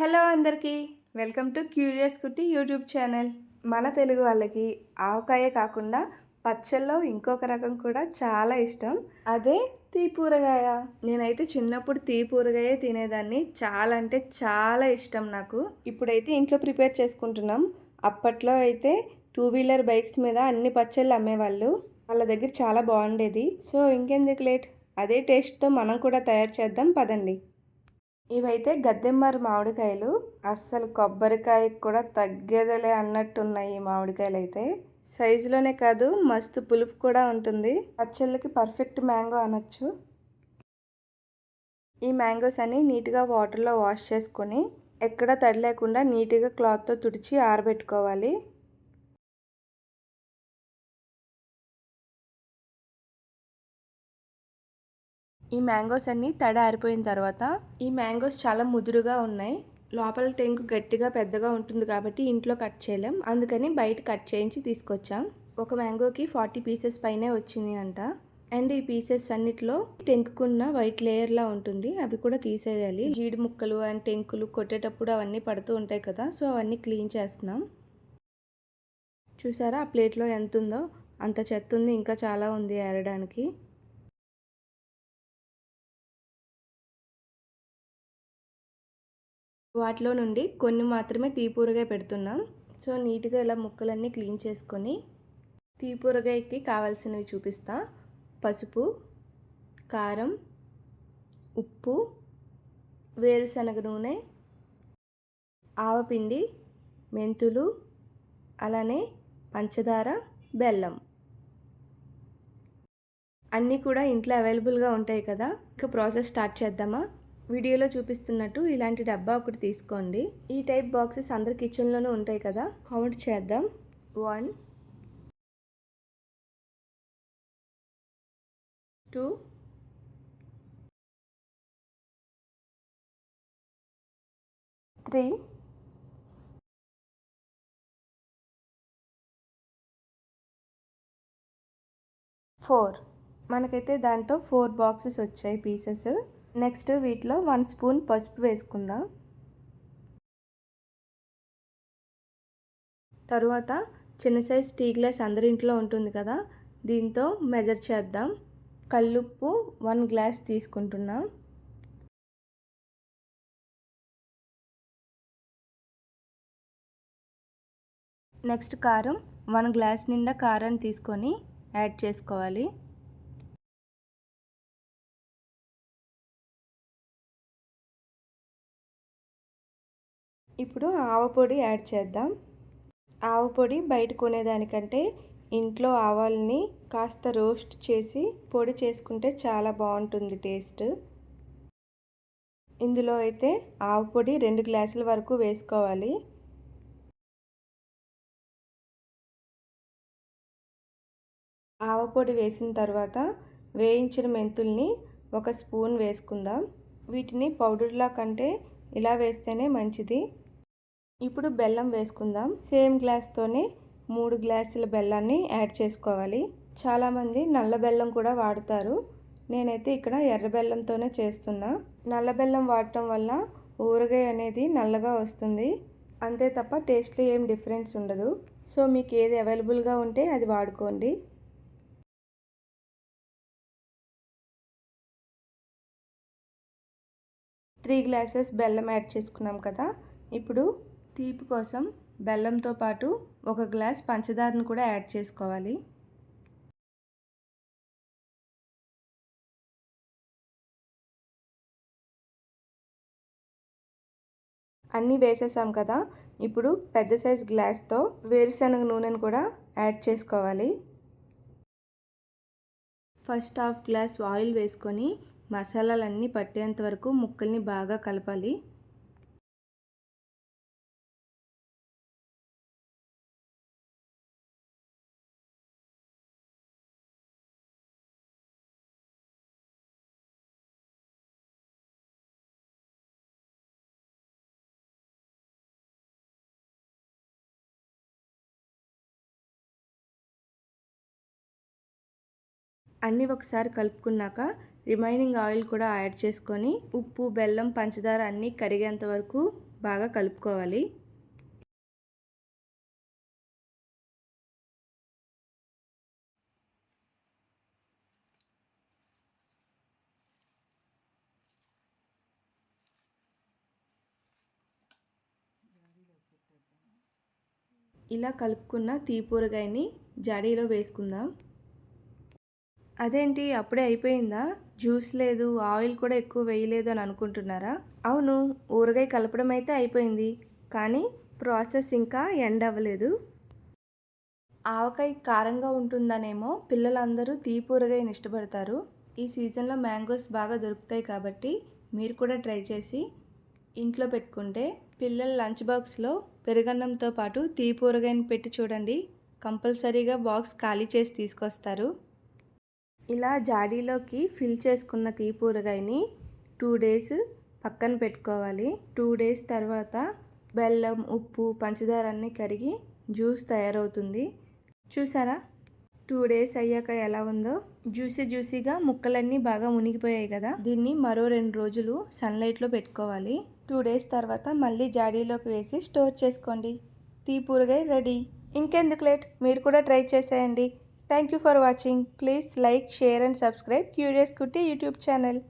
Hello అందరికీ welcome to curious Kutti YouTube channel మన తెలుగు వాళ్ళకి ఆవకాయ కాకుండా పచ్చల్లో ఇంకొక రకం కూడా చాలా ఇష్టం అదే తీపూరగాయ నేనైతే చిన్నప్పుడు తీపూరగాయ తినేదాన్ని చాలా అంటే చాలా ఇష్టం నాకు ఇప్పుడైతే ఇంట్లో ప్రిపేర్ చేసుకుంటున్నాం అప్పట్లో అయితే టూ వీలర్ బైక్స్ మీద అన్ని పచ్చళ్ళు అమ్మేవాళ్ళు వాళ్ళ దగ్గర చాలా బాగుండేది సో ఇంకెందుకు లేట్ అదే టేస్ట్తో మనం కూడా తయారు చేద్దాం పదండి ఇవైతే గద్దెమ్మరి మామిడికాయలు అస్సలు కొబ్బరికాయ కూడా తగ్గేదలే అన్నట్టున్నాయి ఈ మామిడికాయలు అయితే సైజులోనే కాదు మస్తు పులుపు కూడా ఉంటుంది పచ్చళ్ళకి పర్ఫెక్ట్ మ్యాంగో అనొచ్చు ఈ మ్యాంగోస్ అన్ని నీట్గా వాటర్లో వాష్ చేసుకొని ఎక్కడా తడి లేకుండా నీట్గా క్లాత్తో తుడిచి ఆరబెట్టుకోవాలి ఈ మ్యాంగోస్ అన్నీ తడ ఆరిపోయిన తర్వాత ఈ మ్యాంగోస్ చాలా ముదురుగా ఉన్నాయి లోపల టెంకు గట్టిగా పెద్దగా ఉంటుంది కాబట్టి ఇంట్లో కట్ చేయలేం అందుకని బయట కట్ చేయించి తీసుకొచ్చాం ఒక మ్యాంగోకి ఫార్టీ పీసెస్ పైనే వచ్చినాయి అంట అండ్ ఈ పీసెస్ అన్నిట్లో టెంకుకున్న వైట్ లేయర్లా ఉంటుంది అవి కూడా తీసేయాలి జీడి ముక్కలు అండ్ టెంకులు కొట్టేటప్పుడు అవన్నీ పడుతూ ఉంటాయి కదా సో అవన్నీ క్లీన్ చేస్తున్నాం చూసారా ఆ ప్లేట్లో ఎంత ఉందో అంత చెత్త ఉంది ఇంకా చాలా ఉంది ఏరడానికి వాటిలో నుండి కొన్ని మాత్రమే తీపూరగా పెడుతున్నాం సో నీట్గా ఇలా ముక్కలన్నీ క్లీన్ చేసుకొని తీపూరగాయకి కావాల్సినవి చూపిస్తా పసుపు కారం ఉప్పు వేరుశనగ నూనె ఆవపిండి మెంతులు అలానే పంచదార బెల్లం అన్నీ కూడా ఇంట్లో అవైలబుల్గా ఉంటాయి కదా ఇక ప్రాసెస్ స్టార్ట్ చేద్దామా వీడియోలో చూపిస్తున్నట్టు ఇలాంటి డబ్బా ఒకటి తీసుకోండి ఈ టైప్ బాక్సెస్ అందరి కిచెన్లోనూ ఉంటాయి కదా కౌంట్ చేద్దాం వన్ టూ త్రీ ఫోర్ మనకైతే దాంతో ఫోర్ బాక్సెస్ వచ్చాయి పీసెస్ నెక్స్ట్ వీటిలో వన్ స్పూన్ పసుపు వేసుకుందాం తరువాత చిన్న సైజ్ టీ గ్లాస్ అందరింట్లో ఉంటుంది కదా దీంతో మెజర్ చేద్దాం కల్లుప్పు వన్ గ్లాస్ తీసుకుంటున్నాం నెక్స్ట్ కారం వన్ గ్లాస్ నిండా కారాన్ని తీసుకొని యాడ్ చేసుకోవాలి ఇప్పుడు ఆవపొడి యాడ్ చేద్దాం ఆవపొడి బయట కొనేదానికంటే ఇంట్లో ఆవాలని కాస్త రోస్ట్ చేసి పొడి చేసుకుంటే చాలా బాగుంటుంది టేస్ట్ ఇందులో అయితే ఆవపొడి రెండు గ్లాసుల వరకు వేసుకోవాలి ఆవపొడి వేసిన తర్వాత వేయించిన మెంతుల్ని ఒక స్పూన్ వేసుకుందాం వీటిని పౌడర్లా కంటే ఇలా వేస్తేనే మంచిది ఇప్పుడు బెల్లం వేసుకుందాం సేమ్ గ్లాస్తోనే మూడు గ్లాసుల బెల్లాన్ని యాడ్ చేసుకోవాలి చాలామంది నల్ల బెల్లం కూడా వాడతారు నేనైతే ఇక్కడ ఎర్ర బెల్లంతోనే చేస్తున్నా నల్ల బెల్లం వాడటం వల్ల ఊరగాయ అనేది నల్లగా వస్తుంది అంతే తప్ప టేస్ట్లో ఏం డిఫరెన్స్ ఉండదు సో మీకు ఏది అవైలబుల్గా ఉంటే అది వాడుకోండి త్రీ గ్లాసెస్ బెల్లం యాడ్ చేసుకున్నాం కదా ఇప్పుడు తీపి కోసం బెల్లంతో పాటు ఒక గ్లాస్ పంచదారను కూడా యాడ్ చేసుకోవాలి అన్నీ వేసేసాం కదా ఇప్పుడు పెద్ద సైజ్ గ్లాస్తో వేరుశనగ నూనెను కూడా యాడ్ చేసుకోవాలి ఫస్ట్ హాఫ్ గ్లాస్ ఆయిల్ వేసుకొని మసాలాలన్నీ పట్టేంత వరకు ముక్కల్ని బాగా కలపాలి అన్నీ ఒకసారి కలుపుకున్నాక రిమైనింగ్ ఆయిల్ కూడా యాడ్ చేసుకొని ఉప్పు బెల్లం పంచదార అన్నీ కరిగేంత వరకు బాగా కలుపుకోవాలి ఇలా కలుపుకున్న తీపూరగాయని జాడీలో వేసుకుందాం అదేంటి అప్పుడే అయిపోయిందా జ్యూస్ లేదు ఆయిల్ కూడా ఎక్కువ వేయలేదు అని అనుకుంటున్నారా అవును ఊరగాయ కలపడం అయితే అయిపోయింది కానీ ప్రాసెస్ ఇంకా ఎండ్ అవ్వలేదు ఆవకాయ కారంగా ఉంటుందనేమో పిల్లలందరూ తీపి ఊరగాయని ఇష్టపడతారు ఈ సీజన్లో మ్యాంగోస్ బాగా దొరుకుతాయి కాబట్టి మీరు కూడా ట్రై చేసి ఇంట్లో పెట్టుకుంటే పిల్లల లంచ్ బాక్స్లో పెరుగన్నంతో పాటు తీపి ఊరగాయని పెట్టి చూడండి కంపల్సరీగా బాక్స్ ఖాళీ చేసి తీసుకొస్తారు ఇలా జాడీలోకి ఫిల్ చేసుకున్న తీపూరగాయని టూ డేస్ పక్కన పెట్టుకోవాలి టూ డేస్ తర్వాత బెల్లం ఉప్పు పంచదార అన్నీ కరిగి జ్యూస్ తయారవుతుంది చూసారా టూ డేస్ అయ్యాక ఎలా ఉందో జ్యూసీ జ్యూసీగా ముక్కలన్నీ బాగా మునిగిపోయాయి కదా దీన్ని మరో రెండు రోజులు సన్లైట్లో పెట్టుకోవాలి టూ డేస్ తర్వాత మళ్ళీ జాడీలోకి వేసి స్టోర్ చేసుకోండి తీపూరగాయ రెడీ ఇంకెందుకు లేట్ మీరు కూడా ట్రై చేసేయండి Thank you for watching. Please like, share and subscribe Curious Kitty YouTube channel.